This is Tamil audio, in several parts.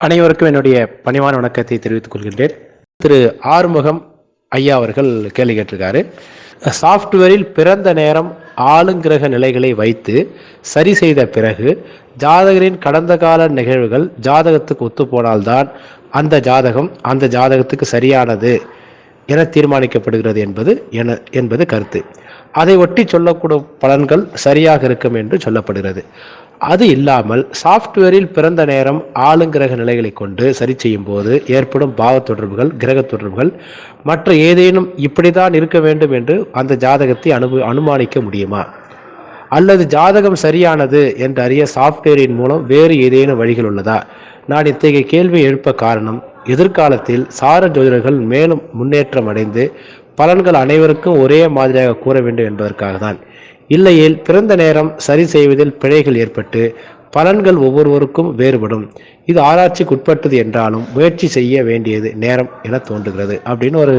அனைவருக்கும் என்னுடைய பணிவான வணக்கத்தை தெரிவித்துக் கொள்கின்றேன். திரு ஆறுமுகம் ஐயா அவர்கள் கேள்வி கேட்டிருக்காரு. சாஃப்ட்வேரில் பிறந்த நேரம் ஆளுங்கிரக நிலைகளை வைத்து சரி செய்த பிறகு ஜாதகரின் கடந்த கால நிகழ்வுகள் ஜாதகத்துக்கு ஒத்துப்போனால்தான் அந்த ஜாதகம் அந்த ஜாதகத்துக்கு சரியானது என தீர்மானிக்கப்படுகிறது என்பது என என்பது கருத்து. அதை ஒட்டி சொல்லக்கூடும் பலன்கள் சரியாக இருக்கும் என்று சொல்லப்படுகிறது. அது இல்லாமல் சாஃப்ட்வேரில் பிறந்த நேரம் ஆளுங்கிரக நிலைகளை கொண்டு சரி செய்யும் போது ஏற்படும் பாவ தொடர்புகள் கிரக தொடர்புகள் மற்ற ஏதேனும் இப்படிதான் இருக்க வேண்டும் என்று அந்த ஜாதகத்தை அனுப அனுமானிக்க முடியுமா? அல்லது ஜாதகம் சரியானது என்று அறிய சாஃப்ட்வேரின் மூலம் வேறு ஏதேனும் வழிகள் உள்ளதா? நான் இத்தகைய கேள்வி எழுப்ப காரணம் எதிர்காலத்தில் சார ஜோதிடர்கள் மேலும் முன்னேற்றம் அடைந்து பலன்கள் அனைவருக்கும் ஒரே மாதிரியாக கூற வேண்டும் என்பதற்காக தான் இல்லையேல் பிறந்த நேரம் சரி செய்வதில் பிழைகள் ஏற்பட்டு பலன்கள் ஒவ்வொருவருக்கும் வேறுபடும். இது ஆராய்ச்சிக்கு உட்பட்டது என்றாலும் முயற்சி செய்ய வேண்டியது நேரம் என தோன்றுகிறது அப்படின்னு ஒரு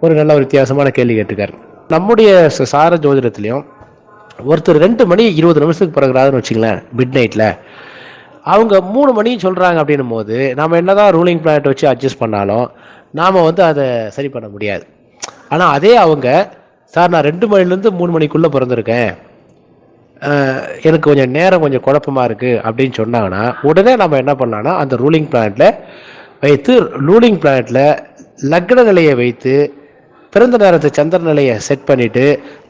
ஒரு நல்ல ஒரு வித்தியாசமான கேள்வி கேட்டுக்கார் நம்முடைய சார ஜோதிடத்திலையும் ஒருத்தர் ரெண்டு மணி இருபது நிமிஷத்துக்கு பிறகுறாருன்னு வச்சுங்களேன் மிட் நைட்டில் அவங்க மூணு மணி சொல்கிறாங்க அப்படின்னும் போது நம்ம என்னதான் ரூலிங் பிளானட் வச்சு அட்ஜஸ்ட் பண்ணாலும் நாம் வந்து அதை சரி பண்ண முடியாது. ஆனால் அதே அவங்க சார் நான் ரெண்டு மணிலேருந்து மூணு மணிக்குள்ளே பிறந்திருக்கேன். எனக்கு கொஞ்சம் நேரம் கொஞ்சம் குழப்பமா இருக்குது அப்படின்னு சொன்னாங்கன்னா உடனே நம்ம என்ன பண்ணலான்னா அந்த ரூலிங் பிளானட்டில் வைத்து ரூலிங் பிளானட்டில் லக்ன நிலையை வைத்து பிறந்த நேரத்தை சந்திர நிலையை செட் பண்ணிவிட்டு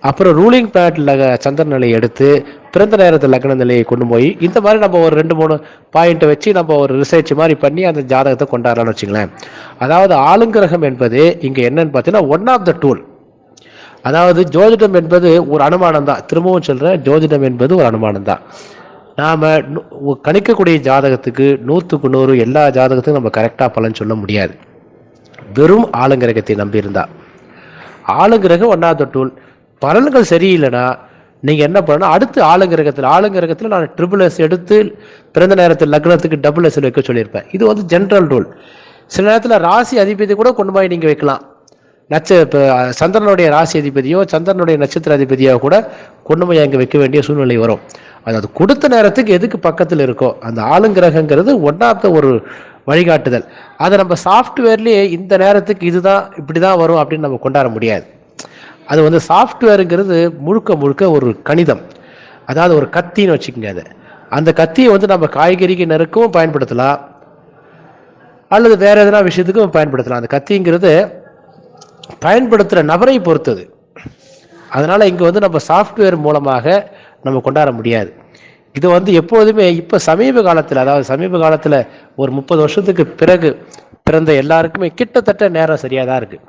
அப்புறம் ரூலிங் பிளானட்ல சந்திர நிலையை எடுத்து பிறந்த நேரத்தில் லக்ன நிலையை கொண்டு போய் இந்த மாதிரி நம்ம ஒரு ரெண்டு மூணு பாயிண்ட்டை வச்சு நம்ம ஒரு ரிசர்ச் மாதிரி பண்ணி அந்த ஜாதகத்தை கொண்டாடலாம்னு வச்சுங்களேன். அதாவது ஆளுங்கிரகம் என்பது இங்கே என்னன்னு பார்த்தீங்கன்னா ஒன் ஆஃப் த டூல் அதாவது ஜோதிடம் என்பது ஒரு அனுமானம் தான். திரும்பவும் சொல்கிறேன் ஜோதிடம் என்பது ஒரு அனுமானம் தான். நாம் கணிக்கக்கூடிய ஜாதகத்துக்கு நூற்றுக்கு நூறு எல்லா ஜாதகத்துக்கும் நம்ம கரெக்டாக பலன் சொல்ல முடியாது. வெறும் ஆளுங்கிரகத்தை நம்பியிருந்தா. ஆளுங்கிரகம் ஒன்றாவது டூல் பலன்கள் சரியில்லைன்னா நீங்கள் என்ன பண்ணணும்? அடுத்து ஆளுங்கிரகத்தில் ஆளுங்கிரகத்தில் நான் ட்ரிபிள் எஸ் எடுத்து பிறந்த நேரத்தில் லக்னத்துக்கு டபுள் எஸ் வைக்க சொல்லியிருப்பேன். இது வந்து ஜென்ரல் ரூல் சில நேரத்தில் ராசி அதிபதி கூட கொண்டு போய் நீங்கள் வைக்கலாம். நட்ச இப்போ சந்திரனுடைய ராசி அதிபதியோ சந்திரனுடைய நட்சத்திர அதிபதியோ கூட கொண்டு போய் அங்கே வைக்க வேண்டிய சூழ்நிலை வரும். அதாவது கொடுத்த நேரத்துக்கு எதுக்கு பக்கத்தில் இருக்கோ அந்த ஆளுங்கிரகங்கிறது ஒன் ஆஃப் த ஒரு வழிகாட்டுதல். அதை நம்ம சாஃப்ட்வேர்லேயே இந்த நேரத்துக்கு இதுதான் இப்படி தான் வரும் அப்படின்னு நம்ம கொண்டாட முடியாது. அது வந்து சாஃப்ட்வேருங்கிறது முழுக்க முழுக்க ஒரு கணிதம். அதாவது ஒரு கத்தின்னு வச்சுக்கோங்க அது. அந்த கத்தியை வந்து நம்ம காய்கறிக்கு நறுக்கவும் பயன்படுத்தலாம். அல்லது வேற எதனா விஷயத்துக்கும் பயன்படுத்தலாம். அந்த கத்திங்கிறது பயன்படுத்துகிற நபரை பொறுத்தது. அதனால் இங்கே வந்து நம்ம சாஃப்ட்வேர் மூலமாக நம்ம கொண்டாட முடியாது. இது வந்து எப்போதுமே இப்போ சமீப காலத்தில் அதாவது சமீப காலத்தில் ஒரு முப்பது வருஷத்துக்கு பிறகு பிறந்த எல்லாருக்குமே கிட்டத்தட்ட நேரம் சரியாக தான் இருக்குது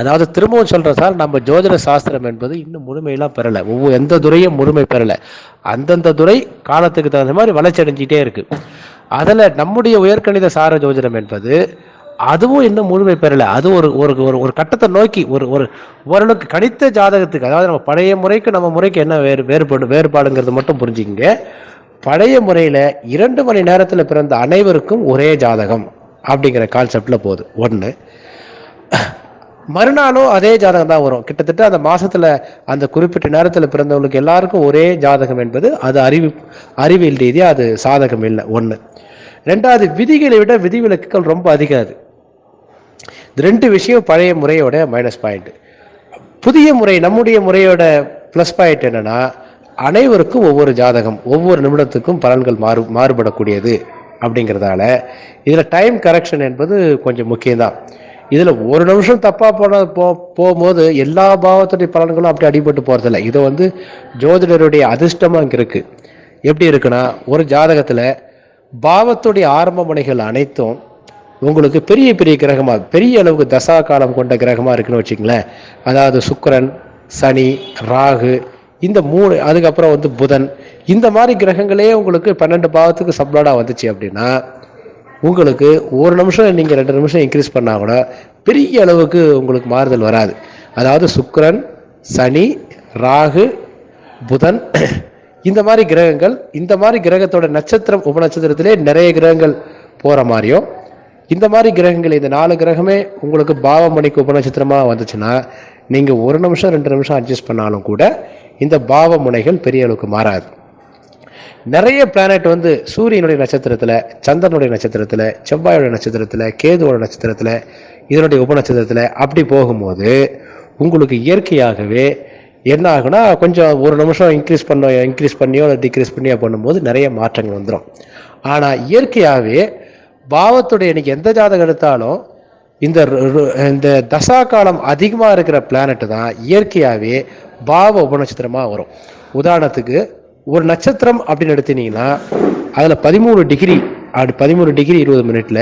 அதாவது திரும்பவும் சொல்கிறதால் நம்ம ஜோதிட சாஸ்திரம் என்பது இன்னும் முழுமையெல்லாம் பெறலை. ஒவ்வொரு எந்த துறையும் முழுமை பெறலை. அந்தந்த துறை காலத்துக்கு தகுந்த மாதிரி வளர்ச்சி அடைஞ்சிட்டே இருக்குது அதில் நம்முடைய உயர்கணித சார ஜோதிடம் என்பது அதுவும் இன்னும் முழுமை பெறலை. அது ஒரு ஒரு ஒரு ஒரு கட்டத்தை நோக்கி ஒரு ஒரு ஓரளவுக்கு கணித்த ஜாதகத்துக்கு அதாவது நம்ம பழைய முறைக்கு நம்ம முறைக்கு என்ன வேறு வேறுபாடு வேறுபாடுங்கிறது மட்டும் புரிஞ்சுக்கிங்க. பழைய முறையில் இரண்டு மணி நேரத்தில் பிறந்த அனைவருக்கும் ஒரே ஜாதகம். அப்படிங்கிற கான்செப்டில் போகுது. ஒன்று மறுநாளும் அதே ஜாதகம் தான் வரும். கிட்டத்தட்ட அந்த மாதத்தில் அந்த குறிப்பிட்ட நேரத்தில் பிறந்தவங்களுக்கு எல்லாருக்கும் ஒரே ஜாதகம் என்பது அது அறிவு அறிவியல் ரீதியாக அது சாதகம் இல்லை. ஒன்று ரெண்டாவது விதிகளை விட விதிவிலக்குகள் ரொம்ப அதிகம் அது. ரெண்டு விஷயம் பழைய முறையோட மைனஸ் பாயிண்ட் புதிய முறை நம்முடைய முறையோட ப்ளஸ் பாயிண்ட் என்னன்னா அனைவருக்கும் ஒவ்வொரு ஜாதகம் ஒவ்வொரு நிமிடத்துக்கும் பலன்கள் மாறு மாறுபடக்கூடியது. அப்படிங்கிறதால இதில் டைம் கரெக்ஷன் என்பது கொஞ்சம் முக்கியம்தான். இதில் ஒரு நிமிஷம் தப்பாக போன போ போகும்போது எல்லா பாவத்துடைய பலன்களும் அப்படி அடிபட்டு போகிறதில்ல இது வந்து ஜோதிடருடைய அதிர்ஷ்டமாக இங்கே இருக்குது எப்படி இருக்குன்னா ஒரு ஜாதகத்தில் பாவத்துடைய ஆரம்ப முனைகள் அனைத்தும் உங்களுக்கு பெரிய பெரிய கிரகமாக பெரிய அளவுக்கு தசா காலம் கொண்ட கிரகமாக இருக்குன்னு வச்சுங்களேன் அதாவது சுக்கரன் சனி ராகு இந்த மூணு அதுக்கப்புறம் வந்து புதன் இந்த மாதிரி கிரகங்களே உங்களுக்கு பன்னெண்டு பாவத்துக்கு சப்ளாடாக வந்துச்சு அப்படின்னா உங்களுக்கு ஒரு நிமிஷம் நீங்கள் ரெண்டு நிமிஷம் இன்க்ரீஸ் பண்ணால் கூட பெரிய அளவுக்கு உங்களுக்கு மாறுதல் வராது. அதாவது சுக்கரன் சனி ராகு புதன் இந்த மாதிரி கிரகங்கள் இந்த மாதிரி கிரகத்தோட நட்சத்திரம் உபநட்சத்திரத்திலே நிறைய கிரகங்கள் போகிற மாதிரியும் இந்த மாதிரி கிரகங்கள் இந்த நாலு கிரகமே உங்களுக்கு பாவமணிக்கு உபநட்சத்திரமாக வந்துச்சுன்னா நீங்கள் ஒரு நிமிஷம் ரெண்டு நிமிஷம் அட்ஜஸ்ட் பண்ணாலும் கூட இந்த பாவ முனைகள் பெரிய அளவுக்கு மாறாது. நிறைய பிளானட் வந்து சூரியனுடைய நட்சத்திரத்தில் சந்திரனுடைய நட்சத்திரத்தில் செவ்வாயோட நட்சத்திரத்தில் கேதுவோட நட்சத்திரத்தில் இதனுடைய உபநட்சத்திரத்தில் அப்படி போகும்போது உங்களுக்கு இயற்கையாகவே என்ன ஆகுனா கொஞ்சம் ஒரு நிமிஷம் இன்க்ரீஸ் பண்ண இன்க்ரீஸ் பண்ணியோ இல்லை டிக்ரீஸ் பண்ணியோ பண்ணும்போது நிறைய மாற்றங்கள் வந்துடும் ஆனால் இயற்கையாகவே பாவத்துடைய இன்னைக்கு எந்த ஜாதகம் எடுத்தாலும் இந்த இந்த தசா காலம் அதிகமாக இருக்கிற பிளானட்டு தான் இயற்கையாகவே பாவ உபநட்சத்திரமாக வரும். உதாரணத்துக்கு ஒரு நட்சத்திரம் அப்படின்னு எடுத்தீங்கன்னா அதில் பதிமூணு டிகிரி அப்படி பதிமூணு டிகிரி இருபது மினிட்ல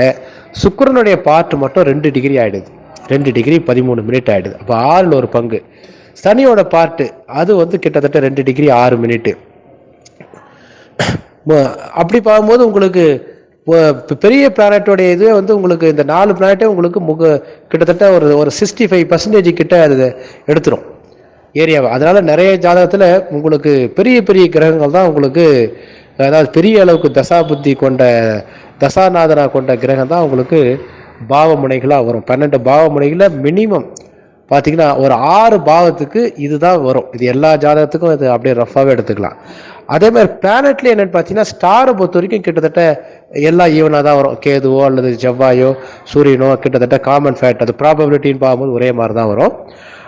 சுக்கரனுடைய பார்ட் மட்டும் ரெண்டு டிகிரி ஆயிடுது. ரெண்டு டிகிரி பதிமூணு மினிட் ஆயிடுது. அப்போ ஆறில் ஒரு பங்கு. சனியோட பார்ட்டு அது வந்து கிட்டத்தட்ட ரெண்டு டிகிரி ஆறு மினிட்டு அப்படி பார்க்கும்போது உங்களுக்கு பெரிய பிளானட்டோடைய இதுவே வந்து உங்களுக்கு இந்த நாலு பிளானட்டே உங்களுக்கு முக கிட்டத்தட்ட ஒரு ஒரு சிக்ஸ்டி ஃபைவ் பர்சன்டேஜ் கிட்ட அது எடுத்துரும். ஏரியாவை? அதனால் நிறைய ஜாதகத்தில் உங்களுக்கு பெரிய பெரிய கிரகங்கள் தான் உங்களுக்கு அதாவது பெரிய அளவுக்கு தசா புத்தி கொண்ட தசாநாதனா கொண்ட கிரகம் தான் உங்களுக்கு பாவமுனைகளாக வரும். பன்னெண்டு பாவமுனைகளில் மினிமம் பார்த்தீங்கன்னா ஒரு ஆறு பாவத்துக்கு இதுதான் வரும். இது எல்லா ஜாதகத்துக்கும் இது அப்படியே ரஃபாகவே எடுத்துக்கலாம். அதே மாதிரி பிளானட்லேயே என்னென்னு பார்த்தீங்கன்னா ஸ்டாரை பொறுத்த வரைக்கும் கிட்டத்தட்ட எல்லா ஈவனாக தான் வரும். கேதுவோ அல்லது செவ்வாயோ சூரியனோ கிட்டத்தட்ட காமன் ஃபேக்ட் அது ப்ராபபிலிட்டின்னு பார்க்கும்போது ஒரே மாதிரி தான் வரும்.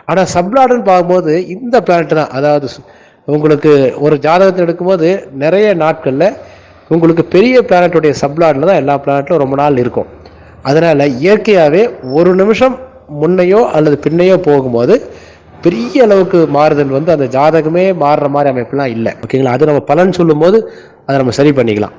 ஆனால் சப்ளாடுன்னு பார்க்கும்போது இந்த பிளானட் தான். அதாவது உங்களுக்கு ஒரு ஜாதகத்தை எடுக்கும்போது நிறைய நாட்களில் உங்களுக்கு பெரிய பிளானட்டுடைய சப்ளாடில் தான் எல்லா பிளானட்டும் ரொம்ப நாள் இருக்கும். அதனால் இயற்கையாகவே ஒரு நிமிஷம் முன்னையோ அல்லது பின்னையோ போகும்போது பெரிய அளவுக்கு மாறுதல் வந்து அந்த ஜாதகமே மாறுற மாதிரி அமைப்புலாம் இல்லை. ஓகேங்களா? அது நம்ம பலன் சொல்லும்போது அதை நம்ம சரி பண்ணிக்கலாம்.